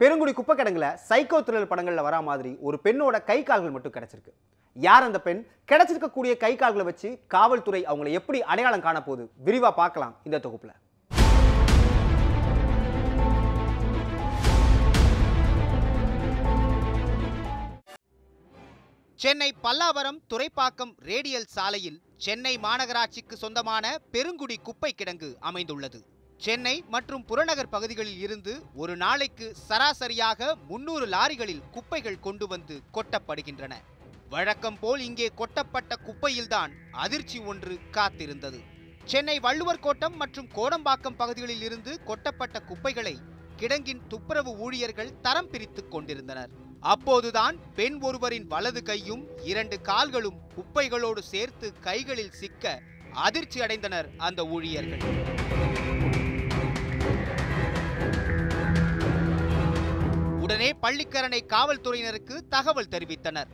பெருங்குடி குப்பை கிடங்குல psycho thriller படங்களில் வரா மாதிரி ஒரு பெண்ணோட கை கால்கள் மட்டும் கிடச்சிருக்கு. யார் அந்த பெண்? கிடைச்சிருக்கக்கூடிய கை கால்களை வச்சு காவல்துறை அவங்களை எப்படி அடையாளம் காண போகுது பார்க்கலாம் இந்த தொகுப்பில். சென்னை பல்லாவரம் துறைப்பாக்கம் ரேடியல் சாலையில் சென்னை மாநகராட்சிக்கு சொந்தமான பெருங்குடி குப்பை கிடங்கு அமைந்துள்ளது. சென்னை மற்றும் புறநகர் பகுதிகளில் இருந்து ஒரு நாளைக்கு சராசரியாக முன்னூறு லாரிகளில் குப்பைகள் கொண்டு வந்து கொட்டப்படுகின்றன. வழக்கம் போல் இங்கே கொட்டப்பட்ட குப்பையில்தான் அதிர்ச்சி ஒன்று காத்திருந்தது. சென்னை வள்ளுவர் கோட்டம் மற்றும் கோடம்பாக்கம் பகுதிகளில் இருந்து கொட்டப்பட்ட குப்பைகளை கிடங்கின் துப்புரவு ஊழியர்கள் தரம் பிரித்துக் கொண்டிருந்தனர். அப்போதுதான் பெண் ஒருவரின் வலது கையும் இரண்டு கால்களும் குப்பைகளோடு சேர்த்து கைகளில் சிக்க அதிர்ச்சி அடைந்தனர் அந்த ஊழியர்கள். உடனே பள்ளிக்கரணை காவல்துறையினருக்கு தகவல் தெரிவித்தனர்.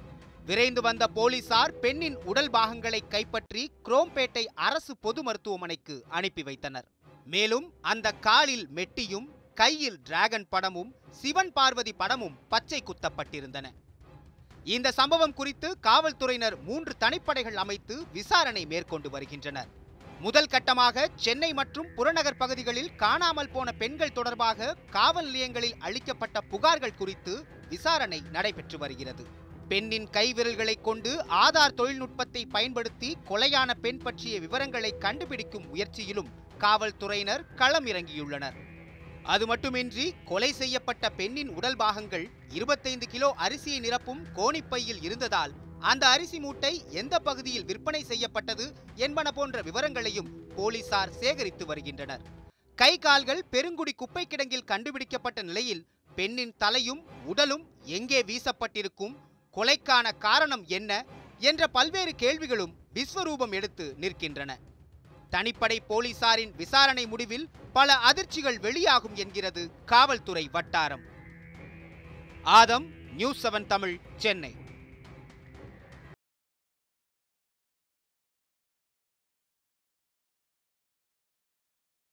விரைந்து வந்த போலீசார் பெண்ணின் உடல் பாகங்களை கைப்பற்றி குரோம்பேட்டை அரசு பொது மருத்துவமனைக்கு அனுப்பி வைத்தனர். மேலும் அந்த காலில் மெட்டியும் கையில் டிராகன் படமும் சிவன் பார்வதி படமும் பச்சை குத்தப்பட்டிருந்தன. இந்த சம்பவம் குறித்து காவல்துறையினர் மூன்று தனிப்படைகள் அமைத்து விசாரணை மேற்கொண்டு வருகின்றனர். முதல் கட்டமாக சென்னை மற்றும் புறநகர் பகுதிகளில் காணாமல் போன பெண்கள் தொடர்பாக காவல் நிலையங்களில் அளிக்கப்பட்ட புகார்கள் குறித்து விசாரணை நடைபெற்று வருகிறது. பெண்ணின் கைவிரல்களை கொண்டு ஆதார் தொழில்நுட்பத்தை பயன்படுத்தி கொலையான பெண் பற்றிய விவரங்களை கண்டுபிடிக்கும் முயற்சியிலும் காவல்துறையினர் களம் இறங்கியுள்ளனர் அது மட்டுமின்றி கொலை செய்யப்பட்ட பெண்ணின் உடல் பாகங்கள் இருபத்தைந்து கிலோ அரிசியை நிரப்பும் கோணிப்பையில் இருந்ததால் அந்த அரிசி மூட்டை எந்த பகுதியில் விற்பனை செய்யப்பட்டது என்பன போன்ற விவரங்களையும் போலீசார் சேகரித்து வருகின்றனர். கை கால்கள் பெருங்குடி குப்பை கிடங்கில் கண்டுபிடிக்கப்பட்ட நிலையில் பெண்ணின் தலையும் உடலும் எங்கே வீசப்பட்டிருக்கும் கொலைக்கான காரணம் என்ன என்ற பல்வேறு கேள்விகளும் விஸ்வரூபம் எடுத்து நிற்கின்றன. தனிப்படை போலீசாரின் விசாரணை முடிவில் பல அதிர்ச்சிகள் வெளியாகும் என்கிறது காவல்துறை வட்டாரம். Aadhan news seven Tamil Chennai.